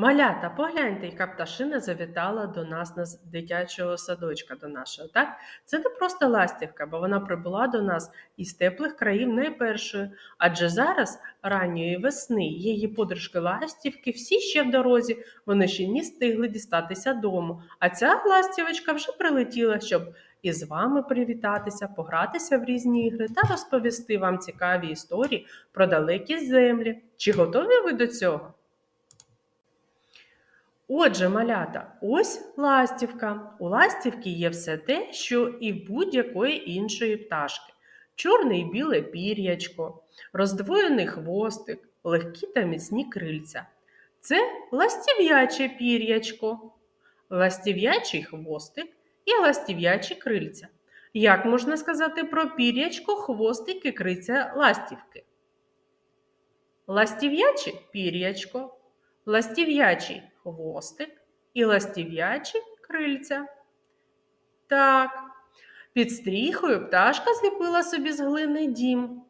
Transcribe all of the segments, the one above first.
Малята, погляньте, яка пташина завітала до нас на з- дитячого садочка до нашого. Так? Це не просто ластівка, бо вона прибула до нас із теплих країв найпершою. Адже зараз, ранньої весни, її подружки ластівки всі ще в дорозі, вони ще не встигли дістатися дому. А ця ластівочка вже прилетіла, щоб із вами привітатися, погратися в різні ігри та розповісти вам цікаві історії про далекі землі. Чи готові ви до цього? Отже, малята, ось ластівка. У ластівки є все те, що і в будь-якої іншої пташки: чорне і біле пір'ячко, роздвоєний хвостик, легкі та міцні крильця. Це ластів'яче пір'ячко, ластів'ячий хвостик і ластів'ячі крильця. Як можна сказати про пір'ячко, хвостик і крильця ластівки? Ластів'яче пір'ячко, ластів'ячий хвостик і ластів'ячі крильця. Так, під стріхою пташка зліпила собі з глини дім,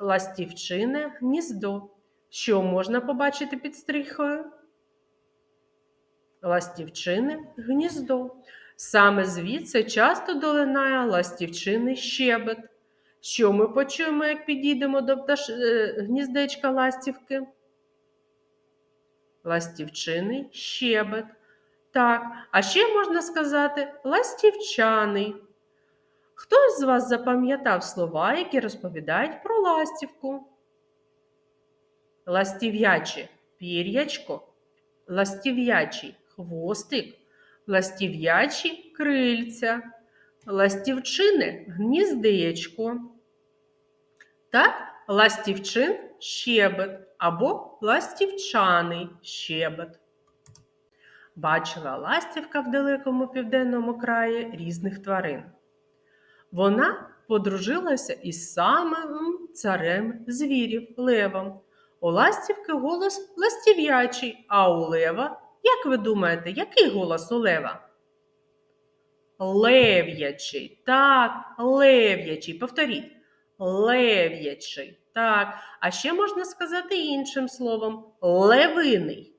ластівчине гніздо. Що можна побачити під стріхою? Ластівчине гніздо. Саме звідси часто долинає ластівчиний щебет. Що ми почуємо, як підійдемо до пташ... е, гніздечка ластівки? Ластівчиний щебет. Так, а ще можна сказати ластівчаний. Хтось з вас запам'ятав слова, які розповідають про ластівку? Ластів'яче пір'ячко, ластів'ячий хвостик, ластів'ячі крильця, ластівчине гніздечко. Так, ластівчин щебет або ластівчаний щебет. Бачила ластівка в далекому південному краї різних тварин. Вона подружилася із самим царем звірів левом. У ластівки голос ластів'ячий, а у лева, як ви думаєте, який голос у лева? Лев'ячий. Так, лев'ячий. Повторіть. Лев'ячий. Так. А ще можна сказати іншим словом левиний.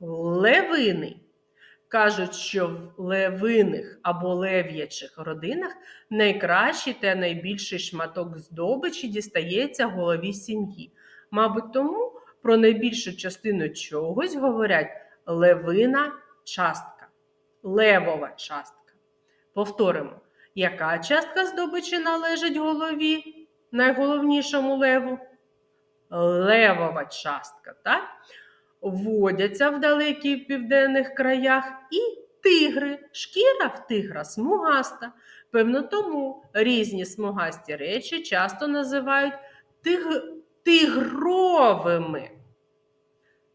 Левиний. Кажуть, що в левиних або лев'ячих родинах найкращий та найбільший шматок здобичі дістається голові сім'ї. Мабуть, тому про найбільшу частину чогось говорять левина частка, левова частка. Повторимо, яка частка здобичі належить голові, найголовнішому леву? Левова частка, так? Водяться в далеких південних краях і тигри. Шкіра в тигра смугаста. Певно, тому різні смугасті речі часто називають тиг... тигровими.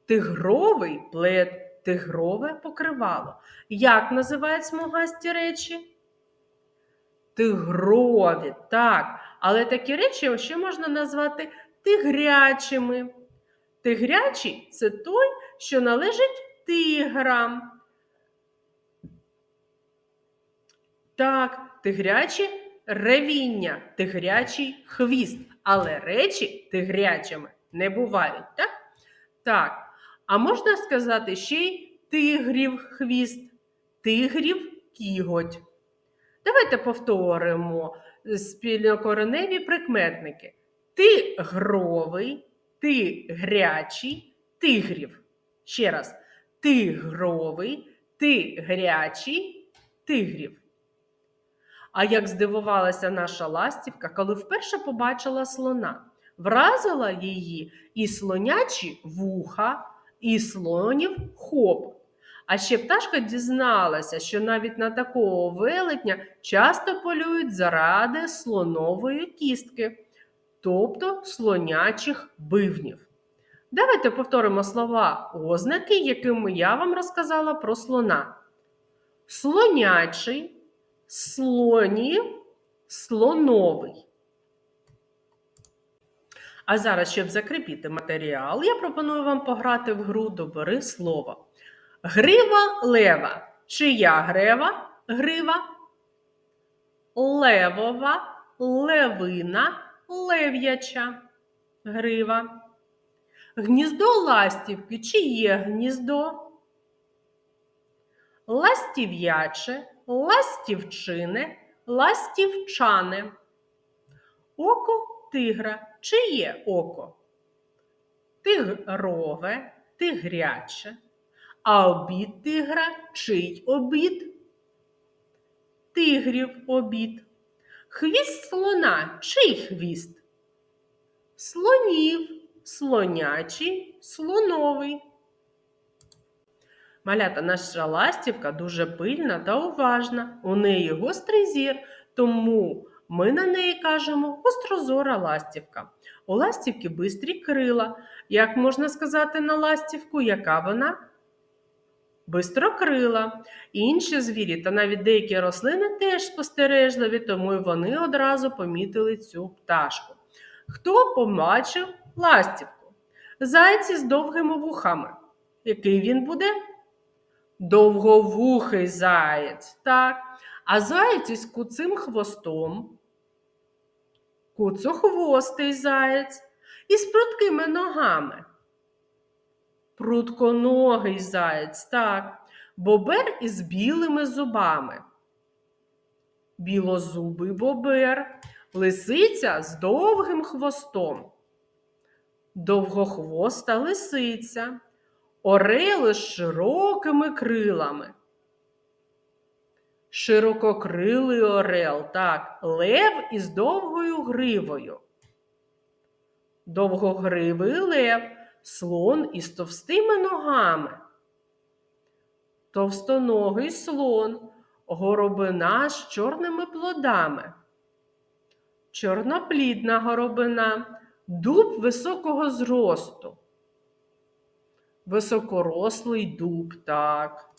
Тигровий плед, тигрове покривало. Як називають смугасті речі? Тигрові, так. Але такі речі ще можна назвати тигрячими. Тигрячий це той, що належить тиграм. Так, тигрячі ревіння, тигрячий хвіст. Але речі тигрячими не бувають, так? Так. А можна сказати ще й тигрів хвіст, тигрів кіготь. Давайте повторимо спільнокореневі прикметники. Тигровий, тигрячий, тигрів. Ще раз. Тигровий, тигрячий, тигрів. А як здивувалася наша ластівка, коли вперше побачила слона, вразила її і слонячі вуха, і слонів хоп. А ще пташка дізналася, що навіть на такого велетня часто полюють заради слонової кістки, тобто слонячих бивнів. Давайте повторимо слова ознаки, якими я вам розказала про слона. Слонячий, слонів, слоновий. А зараз, щоб закріпити матеріал, я пропоную вам пограти в гру Добери слово. Грива лева. Чия грева? Грива? Левова, левина, лев'яча. Грива. Гніздо ластівки. Чиє гніздо? Ластів'яче, ластівчине, ластівчане. Око тигра. Чиє око? Тигрове, тигряче. А обід тигра чий обід? Тигрів обід. Хвіст слона чий хвіст? Слонів, слонячий, слоновий. Малята наша ластівка дуже пильна та уважна. У неї гострий зір, тому ми на неї кажемо гострозора ластівка. У ластівки бистрі крила. Як можна сказати на ластівку, яка вона? Бистрокрила. Інші звірі та навіть деякі рослини теж спостережливі, тому й вони одразу помітили цю пташку. Хто побачив ластівку? Зайці з довгими вухами. Який він буде? Довговухий заєць, так. А заєць із куцим хвостом, куцохвостий заєць із пруткими ногами. Прутконогий заєць, так. Бобер із білими зубами. Білозубий бобер, лисиця з довгим хвостом. Довгохвоста лисиця, орели з широкими крилами. Ширококрилий орел, так, лев із довгою гривою. Довгогривий лев, слон із товстими ногами. Товстоногий слон, горобина з чорними плодами. Чорноплідна горобина, дуб високого зросту. Високорослий дуб, так.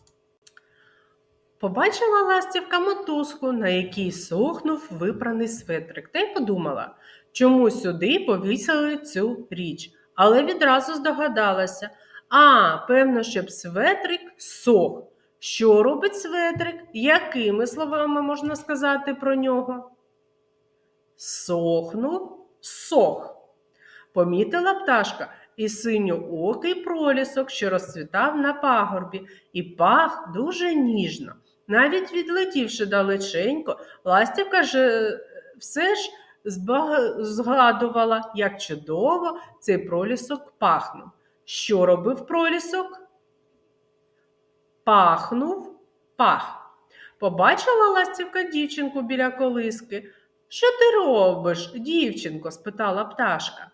Побачила ластівка мотузку, на якій сохнув випраний светрик, та й подумала, чому сюди повісили цю річ. Але відразу здогадалася, а, певно, щоб светрик сох. Що робить светрик? Якими словами можна сказати про нього? Сохнув, сох. Помітила пташка і синьоокий пролісок, що розцвітав на пагорбі, і пах дуже ніжно. Навіть відлетівши далеченько, ластівка ж е, все ж згадувала, як чудово цей пролісок пахнув. Що робив пролісок? Пахнув пах. Побачила ластівка дівчинку біля колиски. Що ти робиш, дівчинко? спитала пташка.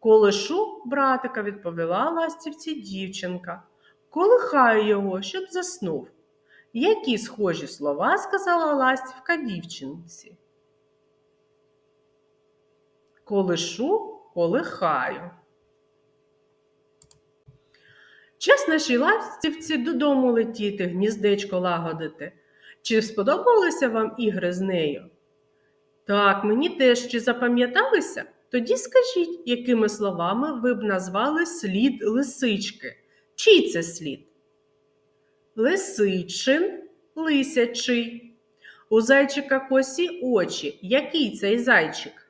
Колишу братика, відповіла ластівці дівчинка. Колихаю його, щоб заснув. Які схожі слова сказала ластівка дівчинці? Колишу, колихаю. Час нашій ластівці додому летіти, гніздечко лагодити. Чи сподобалися вам ігри з нею? Так, мені теж чи запам'яталися? Тоді скажіть, якими словами ви б назвали слід лисички? Чий це слід? Лисичин, лисячий. У зайчика косі очі. Який цей зайчик?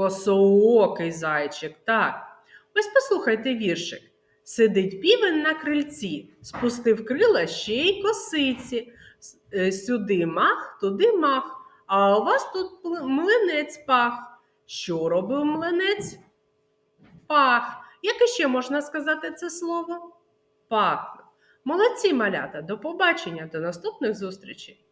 Косоокий зайчик, так. Ось послухайте віршик. Сидить півень на крильці, спустив крила ще й косиці. Е, Сюди мах, туди мах, а у вас тут млинець пах. Що робив млинець? Пах. Як іще можна сказати це слово? Пахне. Молодці, малята, до побачення, до наступних зустрічей!